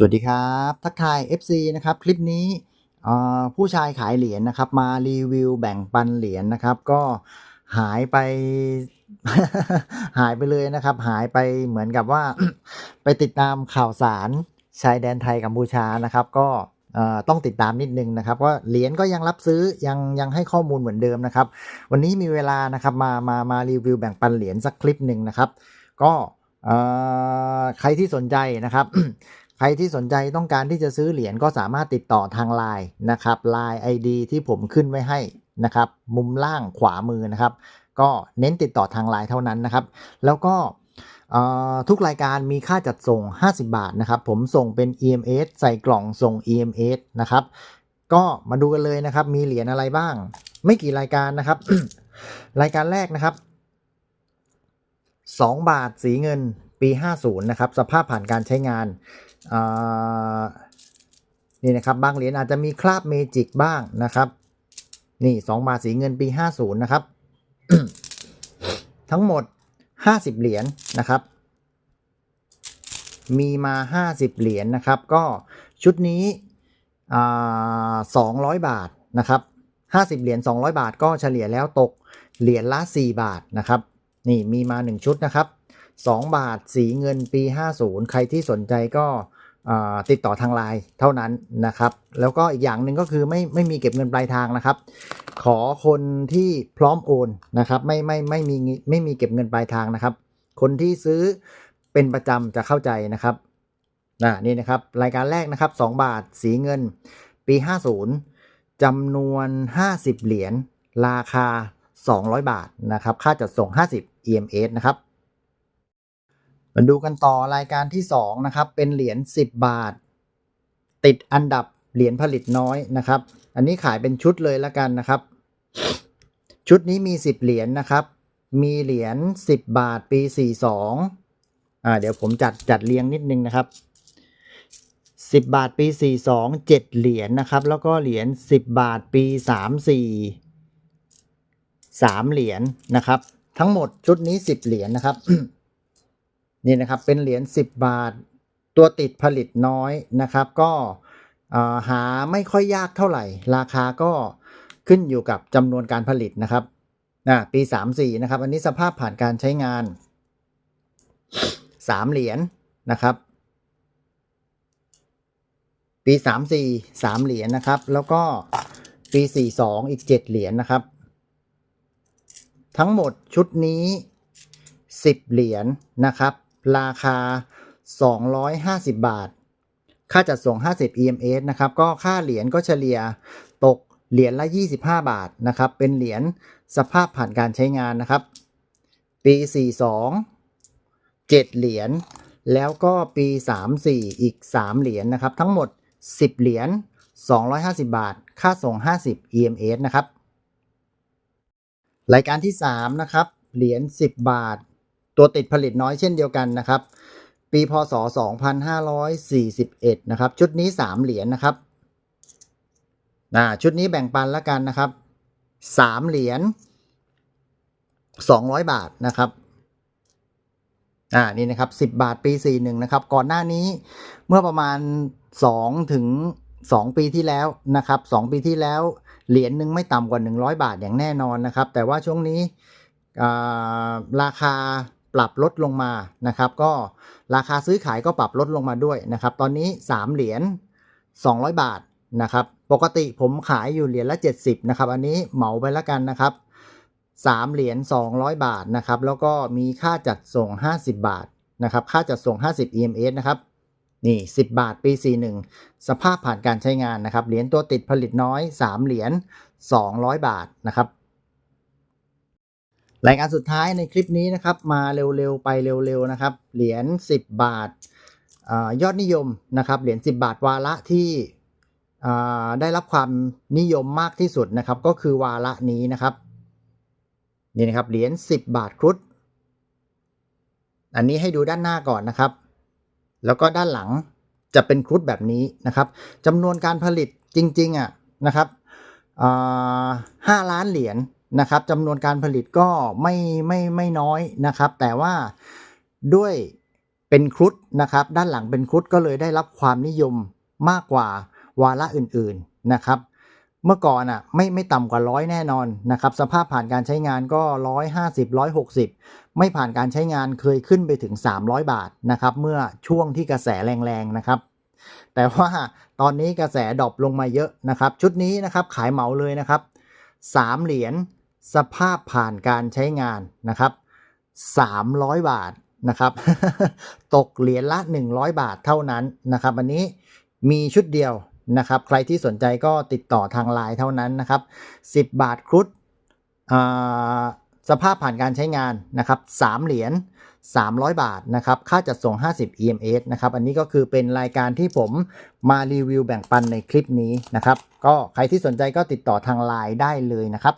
สวัสดีครับ ทักทาย FC นะครับ คลิปนี้ผู้ชายขายเหรียญนะครับ มารีวิวแบ่งปันเหรียญนะครับ ก็หายไป หายไปเลยนะครับ หายไปเหมือนกับว่า ไปติดตามข่าวสารชายแดนไทยกัมพูชานะครับ ก็ต้องติดตามนิดนึงนะครับว่าเหรียญก็ยังรับซื้อยังยังให้ข้อมูลเหมือนเดิมนะครับ วันนี้มีเวลานะครับมามามารีวิวแบ่งปันเหรียญสักคลิปหนึ่งนะครับ ก็ใครที่สนใจนะครับ ใครที่สนใจต้องการที่จะซื้อเหรียญก็สามารถติดต่อทาง Line นะครับ Line ID ที่ผมขึ้นไว้ให้นะครับ มุมล่างขวามือนะครับ ก็เน้นติดต่อทาง Line เท่านั้นนะครับ แล้วก็ทุกรายการมีค่าจัดส่ง 50 บาทนะครับ ผมส่งเป็น EMS ใส่กล่องส่ง EMS นะครับ ก็มาดูกันเลยนะครับ มีเหรียญอะไรบ้าง ไม่กี่รายการนะครับ รายการแรกนะครับ 2 บาทสีเงิน ปี 50 นะครับ สภาพผ่านการใช้งานนี่นะครับ บางเหรียญอาจจะมีคราบเมจิกบ้างนะครับ นี่2บาทสีเงินปี 50 นะครับ ทั้งหมด 50 เหรียญนะครับ มีมา 50 เหรียญนะครับ ก็ชุดนี้อ่า200 บาทนะครับ50 เหรียญ200 บาทก็เฉลี่ยแล้วตกเหรียญละ 4 บาทนะครับ นี่มีมา 1 ชุดนะครับ 2 บาท สีเงินปี 50 ใครที่สนใจก็ติดต่อทางไลน์เท่านั้นนะครับ แล้วก็อีกอย่างหนึ่งก็คือไม่ไม่มีเก็บเงินปลายทางนะครับ ขอคนที่พร้อมโอนนะครับไม่ไม่ไม่มีไม่มีเก็บเงินปลายทางนะครับ คนที่ซื้อเป็นประจำจะเข้าใจนะครับนะนี่นะครับรายการแรกนะครับ 2 บาทสีเงินปี 50จำนวน 50 เหรียญราคา 200 บาทนะครับ ค่าจัดส่ง 50 EMS นะครับ มาดูกันต่อรายการที่ 2 นะครับ เป็นเหรียญ10 บาท ติดอันดับเหรียญผลิตน้อยนะครับ อันนี้ขายเป็นชุดเลยแล้วกันนะครับ ชุดนี้มี 10 เหรียญนะครับ มีเหรียญ10 บาทปี 42อ่าเดี๋ยวผมจัดจัดเรียงนิดนึงนะครับ 10 บาทปี 42 7 เหรียญนะครับ แล้วก็เหรียญ10 บาทปี 34 3 เหรียญนะครับ ทั้งหมดชุดนี้ 10 เหรียญนะครับ นี่นะครับเป็นเหรียญ10 บาท ตัวติดผลิตน้อยนะครับ ก็หาไม่ค่อยยากเท่าไหร่ ราคาก็ขึ้นอยู่กับจำนวนการผลิตนะครับอ่าปี 34 นะครับ อันนี้สภาพผ่านการใช้งาน 3 เหรียญนะครับ ปี 34 3 เหรียญนะครับ แล้วก็ปี 42 อีก 7 เหรียญนะครับ ทั้งหมดชุดนี้ 10 เหรียญนะครับ ราคา 250 บาท ค่าจัดส่ง 50 EMS นะครับ ก็ค่าเหรียญก็เฉลี่ยตกเหรียญละ 25 บาทนะครับ เป็นเหรียญสภาพผ่านการใช้งานนะครับ ปี 42 7 เหรียญ แล้วก็ปี 34 อีก 3 เหรียญนะครับ ทั้งหมด 10 เหรียญ 250 บาท ค่าส่ง 50 EMS นะครับ รายการที่ 3 นะครับ เหรียญ 10 บาท ตัวติดผลิตน้อยเช่นเดียวกันนะครับ ปีพศ 2541 นะครับ ชุดนี้ 3 เหรียญนะครับอ่าชุดนี้แบ่งปันแล้วกันนะครับ 3 เหรียญ 200 บาทนะครับอ่านี่นะครับ 10 บาทปี 41 นะครับ ก่อนหน้านี้เมื่อประมาณ 2 ถึง 2 ปีที่แล้วนะครับ 2 ปีที่แล้วเหรียญหนึ่งไม่ต่ำกว่า 100 บาทอย่างแน่นอนนะครับ แต่ว่าช่วงนี้ราคา ปรับลดลงมานะครับ ก็ราคาซื้อขายก็ปรับลดลงมาด้วยนะครับ ตอนนี้ 3 เหรียญ200 บาทนะครับ ปกติผมขายอยู่เหรียญละ 70นะครับ อันนี้เหมาไปแล้วกันนะครับ3เหรียญ200 บาทนะครับ แล้วก็มีค่าจัดส่ง 50 บาทนะครับ ค่าจัดส่ง 50 EMS นะครับนี่ 10 บาท ปี 41 สภาพผ่านการใช้งานนะครับ เหรียญตัวติดผลิตน้อย 3 เหรียญ 200 บาทนะครับ รายการสุดท้ายในคลิปนี้นะครับ มาเร็วๆไปเร็วๆนะครับ เหรียญ10 บาทอยอดนิยมนะครับเหรียญ10 บาทวาระที่ได้รับความนิยมมากที่สุดนะครับ ก็คือวาระนี้นะครับนี่นะครับเหรียญ10 บาทครุฑอันนี้ให้ดูด้านหน้าก่อนนะครับ แล้วก็ด้านหลังจะเป็นครุฑแบบนี้นะครับจำนวนการผลิตจริงๆอะนะครับห้าล้านเหรียญ นะครับจำนวนการผลิตก็ไม่ไม่ไม่น้อยนะครับ แต่ว่าด้วยเป็นครุฑนะครับ ด้านหลังเป็นครุฑก็เลยได้รับความนิยมมากกว่าวาระอื่นๆนะครับ เมื่อก่อนอะไม่ไม่ต่ำกว่าร้อยแน่นอนนะครับ สภาพผ่านการใช้งานก็ร้อยห้าสิบร้อยหกสิบไม่ผ่านการใช้งานเคยขึ้นไปถึง 300 บาทนะครับ เมื่อช่วงที่กระแสแรงๆนะครับ แต่ว่าตอนนี้กระแสดรอปลงมาเยอะนะครับ ชุดนี้นะครับขายเหมาเลยนะครับ3เหรียญ สภาพผ่านการใช้งานนะครับ 300 บาทนะครับ ตกเหรียญละ 100 บาทเท่านั้นนะครับ อันนี้มีชุดเดียวนะครับ ใครที่สนใจก็ติดต่อทางไลน์เท่านั้นนะครับ 10 บาทครุฑอ่าสภาพผ่านการใช้งานนะครับ3เหรียญ300 บาทนะครับ ค่าจัดส่ง 50 EMS นะครับ อันนี้ก็คือเป็นรายการที่ผมมารีวิวแบ่งปันในคลิปนี้นะครับ ก็ใครที่สนใจก็ติดต่อทางไลน์ได้เลยนะครับ